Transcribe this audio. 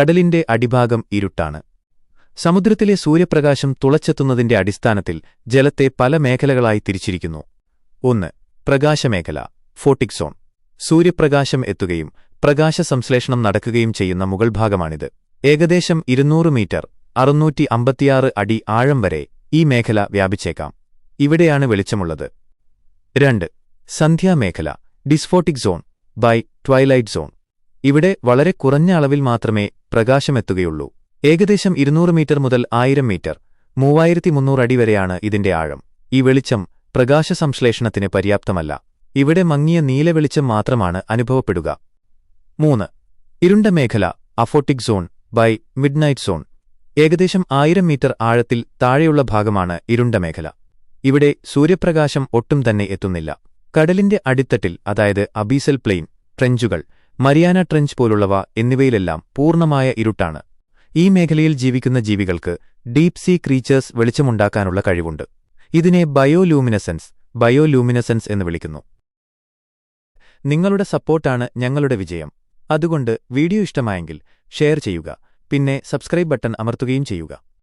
കടലിന്റെ അടിഭാഗം ഇരുട്ടാണ്. സമുദ്രത്തിലെ സൂര്യപ്രകാശം തുളച്ചെത്തുന്നതിന്റെ അടിസ്ഥാനത്തിൽ ജലത്തെ പല മേഖലകളായി തിരിച്ചിരിക്കുന്നു. ഒന്ന് പ്രകാശമേഖല ഫോട്ടിക് സോൺ. സൂര്യപ്രകാശം എത്തുകയും പ്രകാശ സംശ്ലേഷണം നടക്കുകയും ചെയ്യുന്ന മുകൾ ഭാഗമാണിത്. ഏകദേശം ഇരുന്നൂറ് മീറ്റർ അറുന്നൂറ്റി അമ്പത്തിയാറ് അടി ആഴം വരെ ഈ മേഖല വ്യാപിച്ചേക്കാം. ഇവിടെയാണ് വെളിച്ചമുള്ളത്. രണ്ട് സന്ധ്യാമേഖല dysphotic zone by twilight zone. ഇവിടെ വളരെ കുറഞ്ഞ അളവിൽ മാത്രമേ പ്രകാശമെത്തുകയുള്ളൂ. ഏകദേശം ഇരുന്നൂറ് മീറ്റർ മുതൽ ആയിരം മീറ്റർ മൂവായിരത്തി അടി വരെയാണ് ഇതിന്റെ ആഴം. ഈ വെളിച്ചം പ്രകാശ സംശ്ലേഷണത്തിന് പര്യാപ്തമല്ല. ഇവിടെ മങ്ങിയ നീല വെളിച്ചം മാത്രമാണ് അനുഭവപ്പെടുക. മൂന്ന്. ഇരുണ്ട മേഖല aphotic zone by midnight zone. ഏകദേശം ആയിരം മീറ്റർ ആഴത്തിൽ താഴെയുള്ള ഭാഗമാണ് ഇരുണ്ട മേഖല. ഇവിടെ സൂര്യപ്രകാശം ഒട്ടും തന്നെ എത്തുന്നില്ല. കടലിന്റെ അടിത്തട്ടിൽ അതായത് അബീസൽ പ്ലെയിൻ ട്രെഞ്ചുകൾ മരിയാന ട്രെഞ്ച് പോലുള്ളവ എന്നിവയിലെല്ലാം പൂർണമായ ഇരുട്ടാണ്. ഈ മേഖലയിൽ ജീവിക്കുന്ന ജീവികൾക്ക് ഡീപ് സീ ക്രീച്ചേഴ്സ് വെളിച്ചമുണ്ടാക്കാനുള്ള കഴിവുണ്ട്. ഇതിനെ ബയോലൂമിനസെൻസ് ബയോലൂമിനസെൻസ് എന്ന് വിളിക്കുന്നു. നിങ്ങളുടെ സപ്പോർട്ടാണ് ഞങ്ങളുടെ വിജയം. അതുകൊണ്ട് വീഡിയോ ഇഷ്ടമായെങ്കിൽ ഷെയർ ചെയ്യുക പിന്നെ സബ്സ്ക്രൈബ് ബട്ടൺ അമർത്തുകയും ചെയ്യുക.